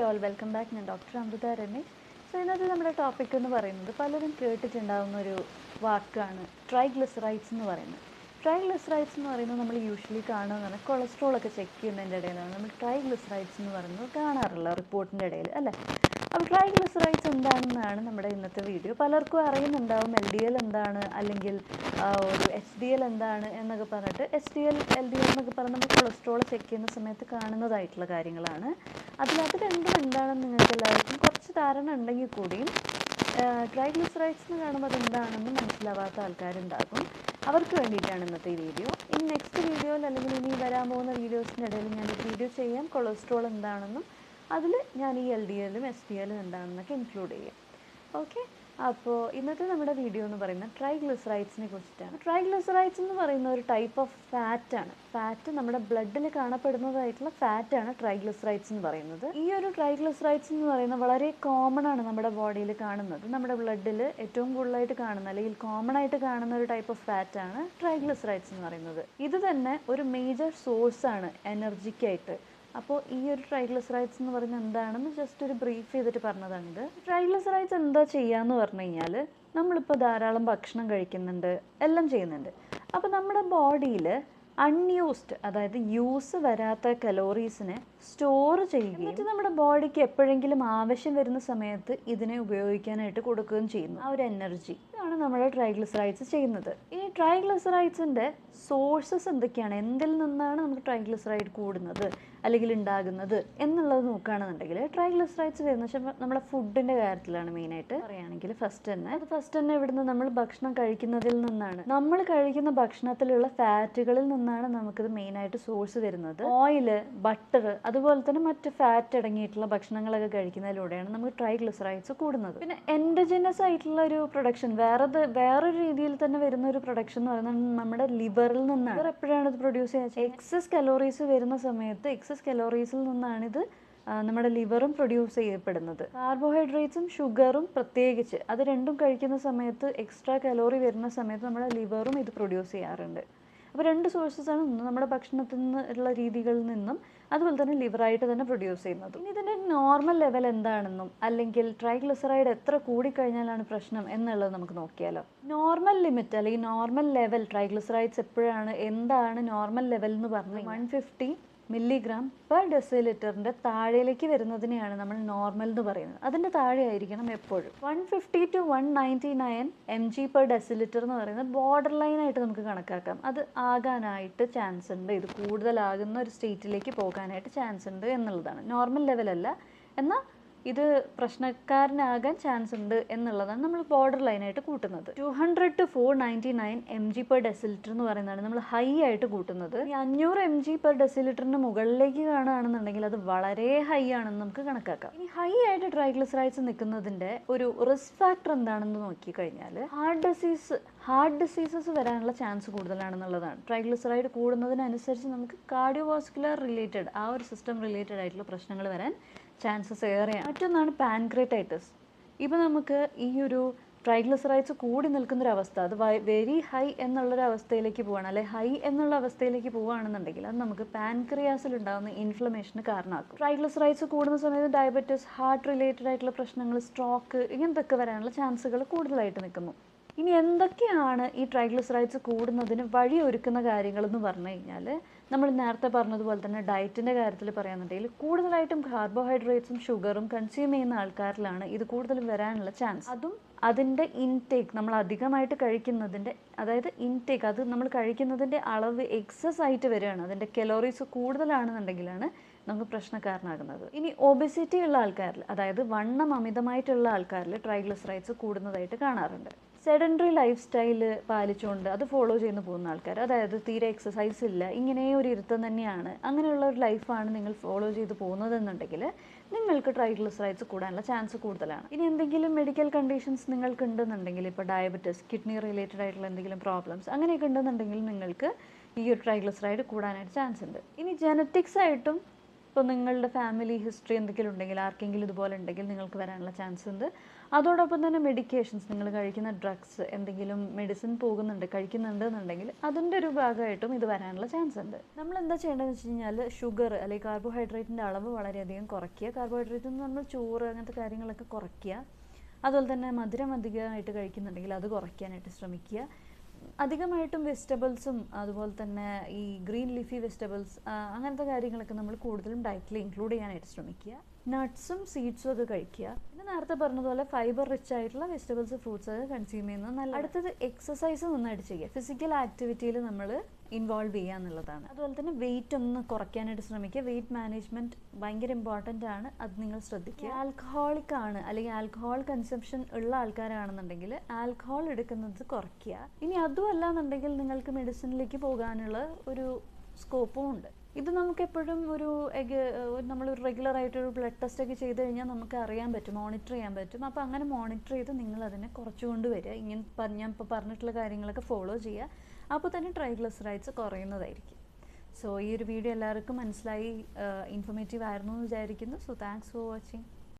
Hi all welcome back ഞാൻ doctor Amrita Ramesh so ഇന്നത്തെ നമ്മുടെ ടോപ്പിക് എന്ന് പറയുന്നത് പലരും കേട്ടിട്ടുണ്ടാകുന്ന ഒരു വാക്കാണ് ട്രൈഗ്ലിസറൈഡ്സ് എന്ന് പറയുന്നത്. ട്രൈഗ്ലിസറൈഡ്സ് എന്ന് പറയുന്നത് നമ്മൾ യൂഷ്വലി കാണുന്നതാണ് കൊളസ്ട്രോൾ ഒക്കെ ചെക്ക് ചെയ്യുന്നതിന്റെ ഇടയിലാണ്. നമ്മൾ ട്രൈഗ്ലിസറൈഡ്സ് എന്ന് പറയുന്നത് കാണാറുള്ള റിപ്പോർട്ടിന്റെ ഇടയിൽ അല്ലേ? അപ്പോൾ ട്രൈഗ്ലിസറൈഡ്സ് എന്താണെന്നാണ് നമ്മുടെ ഇന്നത്തെ വീഡിയോ. പലർക്കും അറിയുന്നുണ്ടാവും എൽ ഡി എൽ എന്താണ് അല്ലെങ്കിൽ ഒരു എച്ച് ഡി എൽ എന്താണ് എന്നൊക്കെ പറഞ്ഞിട്ട് H D L L D L എന്നൊക്കെ പറഞ്ഞ് നമ്മൾ കൊളസ്ട്രോൾ ചെക്ക് ചെയ്യുന്ന സമയത്ത് കാണുന്നതായിട്ടുള്ള കാര്യങ്ങളാണ്. അതിൽ അത് രണ്ടും എന്താണെന്ന് നിങ്ങൾക്ക് എല്ലാവർക്കും കുറച്ച് ധാരണ ഉണ്ടെങ്കിൽ കൂടിയും ട്രൈഗ്ലിസറൈഡ്സ് എന്ന് കാണുമ്പോൾ അതെന്താണെന്ന് മനസ്സിലാവാത്ത ആൾക്കാരുണ്ടാകും. അവർക്ക് വേണ്ടിയിട്ടാണ് ഇന്നത്തെ വീഡിയോ. ഇനി നെക്സ്റ്റ് വീഡിയോയിൽ അല്ലെങ്കിൽ ഇനി വരാൻ പോകുന്ന വീഡിയോസിന്റെ ഇടയിൽ ഞാനൊരു വീഡിയോ ചെയ്യാം. കൊളസ്ട്രോൾ എന്താണെന്നും അതിൽ ഞാൻ ഈ എൽ ഡി എല്ലും എസ് ഡി എല്ലും എന്താണെന്നൊക്കെ ഇൻക്ലൂഡ് ചെയ്യാം. ഓക്കെ അപ്പോൾ ഇന്നത്തെ നമ്മുടെ വീഡിയോ എന്ന് പറയുന്നത് ട്രൈഗ്ലിസറൈഡ്സിനെ കുറിച്ചിട്ടാണ്. ട്രൈഗ്ലിസറൈഡ്സ് എന്ന് പറയുന്ന ഒരു ടൈപ്പ് ഓഫ് ഫാറ്റാണ് ഫാറ്റ് നമ്മുടെ ബ്ലഡിൽ കാണപ്പെടുന്നതായിട്ടുള്ള ഫാറ്റാണ് ട്രൈഗ്ലിസറൈഡ്സ് എന്ന് പറയുന്നത്. ഈ ഒരു ട്രൈഗ്ലിസറൈഡ്സ് എന്ന് പറയുന്നത് വളരെ കോമൺ ആണ് നമ്മുടെ ബോഡിയിൽ കാണുന്നത്. നമ്മുടെ ബ്ലഡിൽ ഏറ്റവും കൂടുതലായിട്ട് കാണുന്ന അല്ലെങ്കിൽ കോമൺ ആയിട്ട് കാണുന്ന ഒരു ടൈപ്പ് ഓഫ് ഫാറ്റാണ് ട്രൈഗ്ലിസറൈഡ്സ് എന്ന് പറയുന്നത്. ഇത് തന്നെ ഒരു മേജർ സോഴ്സാണ് എനർജിക്കായിട്ട് അപ്പോൾ ഈ ഒരു ട്രൈഗ്ലിസറൈഡ്സ് എന്ന് പറയുന്നത് എന്താണെന്ന് ജസ്റ്റ് ഒരു ബ്രീഫ് ചെയ്തിട്ട് പറഞ്ഞതാണിത്. ട്രൈഗ്ലിസറൈഡ്സ് എന്താ ചെയ്യാന്ന് പറഞ്ഞു കഴിഞ്ഞാൽ നമ്മളിപ്പോൾ ധാരാളം ഭക്ഷണം കഴിക്കുന്നുണ്ട് എല്ലാം ചെയ്യുന്നുണ്ട്. അപ്പോൾ നമ്മുടെ ബോഡിയിൽ അൺയൂസ്ഡ് അതായത് യൂസ് വരാത്ത കലോറീസിനെ സ്റ്റോർ ചെയ്യുകയും എന്നിട്ട് നമ്മുടെ ബോഡിക്ക് എപ്പോഴെങ്കിലും ആവശ്യം വരുന്ന സമയത്ത് ഇതിനെ ഉപയോഗിക്കാനായിട്ട് കൊടുക്കുകയും ചെയ്യുന്നു. ആ ഒരു എനർജി ഇതാണ് നമ്മുടെ ട്രൈഗ്ലിസറൈഡ്സ് ചെയ്യുന്നത്. ഈ ട്രൈഗ്ലിസറൈഡ്സിന്റെ സോഴ്സസ് എന്തൊക്കെയാണ്? എന്തിൽ നിന്നാണ് നമുക്ക് ട്രൈഗ്ലിസറൈഡ് കൂടുന്നത്? അല്ലെങ്കിൽ ഉണ്ടാകുന്നത്? എന്നുള്ളത് നോക്കുകയാണെന്നുണ്ടെങ്കിൽ ട്രൈഗ്ലിസറൈഡ്സ് വരുന്ന നമ്മുടെ ഫുഡിന്റെ കാര്യത്തിലാണ് മെയിനായിട്ട് പറയുകയാണെങ്കിൽ ഫസ്റ്റ് തന്നെ. ഫസ്റ്റ് തന്നെ ഇവിടുന്ന് നമ്മൾ ഭക്ഷണം കഴിക്കുന്നതിൽ നിന്നാണ്. നമ്മൾ കഴിക്കുന്ന ഭക്ഷണത്തിലുള്ള ഫാറ്റുകളിൽ നിന്നാണ് നമുക്കിത് മെയിനായിട്ട് സോഴ്സ് വരുന്നത്. ഓയിൽ ബട്ടർ അതുപോലെ തന്നെ മറ്റ് ഫാറ്റ് അടങ്ങിയിട്ടുള്ള ഭക്ഷണങ്ങളൊക്കെ കഴിക്കുന്നതിലൂടെയാണ് നമുക്ക് ട്രൈഗ്ലിസറൈഡ്സ് കൂടുന്നത്. പിന്നെ എൻഡോജനസ് ആയിട്ടുള്ള ഒരു പ്രൊഡക്ഷൻ വേറെ വേറൊരു രീതിയിൽ തന്നെ വരുന്ന ഒരു പ്രൊഡക്ഷൻ എന്ന് പറയുന്നത് നമ്മുടെ ലിവറിൽ നിന്നാണ്. എപ്പോഴാണ് ഇത് പ്രൊഡ്യൂസ് ചെയ്യുക എക്സസ് കലോറീസ് വരുന്ന സമയത്ത് എക്സസ് കലോറീസിൽ നിന്നാണ് ഇത് നമ്മുടെ ലിവറും പ്രൊഡ്യൂസ് ചെയ്യപ്പെടുന്നത്. കാർബോഹൈഡ്രേറ്റ്സും ഷുഗറും പ്രത്യേകിച്ച് അത് രണ്ടും കഴിക്കുന്ന സമയത്ത് എക്സ്ട്രാ കലോറി വരുന്ന സമയത്ത് നമ്മുടെ ലിവറും ഇത് പ്രൊഡ്യൂസ് ചെയ്യാറുണ്ട്. അപ്പോൾ രണ്ട് സോഴ്സസ് ആണ് ഒന്ന് നമ്മുടെ ഭക്ഷണത്തിൽ നിന്ന് ഉള്ള രീതികളിൽ നിന്നും അതുപോലെ തന്നെ ലിവറായിട്ട് തന്നെ പ്രൊഡ്യൂസ് ചെയ്യുന്നത്. ഇനി ഇതിന്റെ നോർമൽ ലെവൽ എന്താണെന്നും അല്ലെങ്കിൽ ട്രൈഗ്ലിസറൈഡ് എത്ര കൂടിക്കഴിഞ്ഞാലാണ് പ്രശ്നം എന്നുള്ളത് നമുക്ക് നോക്കിയാലോ. നോർമൽ ലിമിറ്റ് അല്ലെങ്കിൽ നോർമൽ ലെവൽ ട്രൈഗ്ലിസറൈഡ്സ് എപ്പോഴാണ് എന്താണ് നോർമൽ ലെവൽ എന്ന് പറഞ്ഞാൽ വൺ ഫിഫ്റ്റി മില്ലിഗ്രാം പെർ ഡെസിലിറ്ററിന്റെ താഴേലേക്ക് വരുന്നതിനെയാണ് നമ്മൾ നോർമൽ എന്ന് പറയുന്നത്. അതിന്റെ താഴെ ആയിരിക്കണം എപ്പോഴും. One fifty to one ninety nine M G per decilitre എന്ന് പറയുന്നത് ബോർഡർ ലൈനായിട്ട് നമുക്ക് കണക്കാക്കാം. അത് ആകാനായിട്ട് ചാൻസ് ഉണ്ട്. ഇത് കൂടുതലാകുന്ന ഒരു സ്റ്റേറ്റിലേക്ക് പോകാനായിട്ട് ചാൻസ് ഉണ്ട് എന്നുള്ളതാണ്. നോർമൽ ലെവലല്ല എന്നാൽ ഇത് പ്രശ്നക്കാരനാകാൻ ചാൻസ് ഉണ്ട് എന്നുള്ളതാണ് നമ്മൾ ബോർഡർ ലൈനായിട്ട് കൂട്ടുന്നത്. Two hundred to four ninety nine M G per decilitre എന്ന് പറയുന്നതാണ് നമ്മൾ ഹൈ ആയിട്ട് കൂട്ടുന്നത്. ഈ അഞ്ഞൂറ് എം ജി പെർ ഡെസിലിറ്ററിന് മുകളിലേക്ക് കാണുകയാണെന്നുണ്ടെങ്കിൽ അത് വളരെ ഹൈ ആണെന്ന് നമുക്ക് കണക്കാക്കാം. ഇനി ഹൈ ആയിട്ട് ട്രൈഗ്ലിസറൈഡ്സ് നിൽക്കുന്നതിന്റെ ഒരു റിസ്ക് ഫാക്ടർ എന്താണെന്ന് നോക്കിക്കഴിഞ്ഞാൽ ഹാർട്ട് ഡിസീസ് ഹാർട്ട് ഡിസീസസ് വരാനുള്ള ചാൻസ് കൂടുതലാണെന്നുള്ളതാണ്. ട്രൈഗ്ലിസറൈഡ് കൂടുന്നതിനനുസരിച്ച് നമുക്ക് കാർഡിയോവാസ്കുലർ റിലേറ്റഡ് ആ ഒരു സിസ്റ്റം റിലേറ്റഡ് ആയിട്ടുള്ള പ്രശ്നങ്ങൾ വരാൻ ചാൻസസ് ഏറെയാണ്. മറ്റൊന്നാണ് പാൻക്രേറ്റൈറ്റിസ് ഇപ്പോൾ നമുക്ക് ഈ ഒരു ട്രൈഗ്ലിസറൈഡ്സ് കൂടി നിൽക്കുന്നൊരവസ്ഥ അത് വെരി ഹൈ എന്നുള്ളൊരു അവസ്ഥയിലേക്ക് പോവാണ്. അല്ലെ ഹൈ എന്നുള്ള അവസ്ഥയിലേക്ക് പോവുകയാണെന്നുണ്ടെങ്കിൽ അത് നമുക്ക് പാൻക്രിയാസിൽ ഉണ്ടാകുന്ന ഇൻഫ്ലമേഷന് കാരണമാക്കും. ട്രൈഗ്ലിസറൈഡ്സ് കൂടുന്ന സമയത്ത് ഡയബറ്റിസ് ഹാർട്ട് റിലേറ്റഡ് ആയിട്ടുള്ള പ്രശ്നങ്ങൾ സ്ട്രോക്ക് ഇങ്ങനത്തൊക്കെ വരാനുള്ള ചാൻസുകൾ കൂടുതലായിട്ട് നിൽക്കുന്നു. ഇനി എന്തൊക്കെയാണ് ഈ ട്രൈഗ്ലിസറൈഡ്സ് കൂടുന്നതിന് വഴിയൊരുക്കുന്ന കാര്യങ്ങളെന്ന് പറഞ്ഞു കഴിഞ്ഞാൽ നമ്മൾ നേരത്തെ പറഞ്ഞതുപോലെ തന്നെ ഡയറ്റിന്റെ കാര്യത്തിൽ പറയുന്നുണ്ടെങ്കിൽ കൂടുതലായിട്ടും കാർബോഹൈഡ്രേറ്റ്സും ഷുഗറും കൺസ്യൂം ചെയ്യുന്ന ആൾക്കാരിലാണ് ഇത് കൂടുതലും വരാനുള്ള ചാൻസ് അതും അതിന്റെ ഇൻടേക്ക് നമ്മൾ അധികമായിട്ട് കഴിക്കുന്നതിന്റെ അതായത് ഇൻടേക്ക് അത് നമ്മൾ കഴിക്കുന്നതിന്റെ അളവ് എക്സസ് ആയിട്ട് വരികയാണ്. അതിന്റെ കലോറീസ് കൂടുതലാണെന്നുണ്ടെങ്കിലാണ് നമുക്ക് പ്രശ്നക്കാരനാകുന്നത്. ഇനി ഒബിസിറ്റി ഉള്ള ആൾക്കാരിൽ അതായത് വണ്ണം അമിതമായിട്ടുള്ള ആൾക്കാരിൽ ട്രൈഗ്ലിസറൈഡ്സ് കൂടുന്നതായിട്ട് കാണാറുണ്ട്. സെഡൻഡറി ലൈഫ് സ്റ്റൈൽ പാലിച്ചുകൊണ്ട് അത് ഫോളോ ചെയ്യുന്ന പോകുന്ന ആൾക്കാർ അതായത് തീരെ എക്സസൈസ് ഇല്ല ഇങ്ങനെ ഒരു ഇരുത്തം തന്നെയാണ് അങ്ങനെയുള്ള ഒരു ലൈഫാണ് നിങ്ങൾ ഫോളോ ചെയ്ത് പോകുന്നതെന്നുണ്ടെങ്കിൽ നിങ്ങൾക്ക് ട്രൈഗ്ലിസറൈഡ്സ് കൂടാനുള്ള ചാൻസ് കൂടുതലാണ്. ഇനി എന്തെങ്കിലും മെഡിക്കൽ കണ്ടീഷൻസ് നിങ്ങൾക്ക് ഉണ്ടെന്നുണ്ടെങ്കിൽ ഇപ്പോൾ ഡയബറ്റിസ് കിഡ്നി റിലേറ്റഡ് ആയിട്ടുള്ള എന്തെങ്കിലും പ്രോബ്ലംസ് അങ്ങനെയൊക്കെ ഉണ്ടെന്നുണ്ടെങ്കിൽ നിങ്ങൾക്ക് ഈ ഒരു ട്രൈഗ്ലിസറൈഡ് കൂടാനായിട്ട് ചാൻസ് ഉണ്ട്. ഇനി ജനറ്റിക്സ് ആയിട്ടും ഇപ്പോൾ നിങ്ങളുടെ ഫാമിലി ഹിസ്റ്ററി എന്തെങ്കിലും ഉണ്ടെങ്കിൽ ആർക്കെങ്കിലും ഇതുപോലെ ഉണ്ടെങ്കിൽ നിങ്ങൾക്ക് വരാനുള്ള ചാൻസ് ഉണ്ട്. അതോടൊപ്പം തന്നെ മെഡിക്കേഷൻസ് നിങ്ങൾ കഴിക്കുന്ന ഡ്രഗ്സ് എന്തെങ്കിലും മെഡിസിൻ പോകുന്നുണ്ട് കഴിക്കുന്നുണ്ട് എന്നുണ്ടെങ്കിൽ അതിന്റെ ഒരു ഭാഗമായിട്ടും ഇത് വരാനുള്ള ചാൻസ് ഉണ്ട്. നമ്മൾ എന്താ ചെയ്യേണ്ടതെന്ന് വെച്ച് കഴിഞ്ഞാൽ ഷുഗർ അല്ലെങ്കിൽ കാർബോഹൈഡ്രേറ്റിന്റെ അളവ് വളരെയധികം കുറയ്ക്കുക. കാർബോഹൈഡ്രേറ്റ് എന്ന് നമ്മൾ ചോറ് അങ്ങനത്തെ കാര്യങ്ങളൊക്കെ കുറയ്ക്കുക. അതുപോലെ തന്നെ മധുരം അധികമായിട്ട് കഴിക്കുന്നുണ്ടെങ്കിൽ അത് കുറയ്ക്കാനായിട്ട് ശ്രമിക്കുക. അധികമായിട്ടും വെജിറ്റബിൾസും അതുപോലെ തന്നെ ഈ ഗ്രീൻ ലീഫി വെജിറ്റബിൾസ് അങ്ങനത്തെ കാര്യങ്ങളൊക്കെ നമ്മൾ കൂടുതലും ഡയറ്റിൽ ഇൻക്ലൂഡ് ചെയ്യാനായിട്ട് ശ്രമിക്കുക. നട്ട്സും സീഡ്സും ഒക്കെ കഴിക്കുക. പിന്നെ നേരത്തെ പറഞ്ഞതുപോലെ ഫൈബർ റിച്ച് ആയിട്ടുള്ള വെജിറ്റബിൾസ് ഫ്രൂട്ട്സ് ഒക്കെ കൺസ്യൂം ചെയ്യുന്നത് നല്ല അടുത്തത് എക്സസൈസ് നന്നായിട്ട് ചെയ്യുക. ഫിസിക്കൽ ആക്ടിവിറ്റിയിൽ നമ്മൾ ഇൻവോൾവ് ചെയ്യുക എന്നുള്ളതാണ്. അതുപോലെ തന്നെ വെയിറ്റ് ഒന്ന് കുറയ്ക്കാനായിട്ട് ശ്രമിക്കുക. വെയിറ്റ് മാനേജ്മെന്റ് ഭയങ്കര ഇമ്പോർട്ടന്റ് ആണ്. അത് നിങ്ങൾ ശ്രദ്ധിക്കുക. ആൽക്കഹോളിക് ആണ് അല്ലെങ്കിൽ ആൽക്കഹോൾ കൺസംഷൻ ഉള്ള ആൾക്കാരാണെന്നുണ്ടെങ്കിൽ ആൽക്കഹോൾ എടുക്കുന്നത് കുറയ്ക്കുക. ഇനി അതുമല്ല എന്നുണ്ടെങ്കിൽ നിങ്ങൾക്ക് മെഡിസിനിലേക്ക് പോകാനുള്ള ഒരു സ്കോപ്പും ഉണ്ട്. ഇത് നമുക്ക് എപ്പോഴും ഒരു നമ്മൾ റെഗുലർ ആയിട്ട് ഒരു ബ്ലഡ് ടെസ്റ്റ് ഒക്കെ ചെയ്ത് കഴിഞ്ഞാൽ നമുക്ക് അറിയാൻ പറ്റും മോണിറ്റർ ചെയ്യാൻ പറ്റും. അപ്പോൾ അങ്ങനെ മോണിറ്റർ ചെയ്ത് നിങ്ങൾ അതിനെ കുറച്ചുകൊണ്ട് വരിക. ഇങ്ങനെ ഞാൻ ഇപ്പോൾ പറഞ്ഞിട്ടുള്ള കാര്യങ്ങളൊക്കെ ഫോളോ ചെയ്യുക. അപ്പോൾ തന്നെ ട്രൈഗ്ലിസറൈഡ്സ് കുറയുന്നതായിരിക്കും. സോ ഈ ഒരു വീഡിയോ എല്ലാവർക്കും മനസ്സിലായി ഇൻഫോർമേറ്റീവ് ആയിരുന്നു എന്ന് വിചാരിക്കുന്നു. So thanks for watching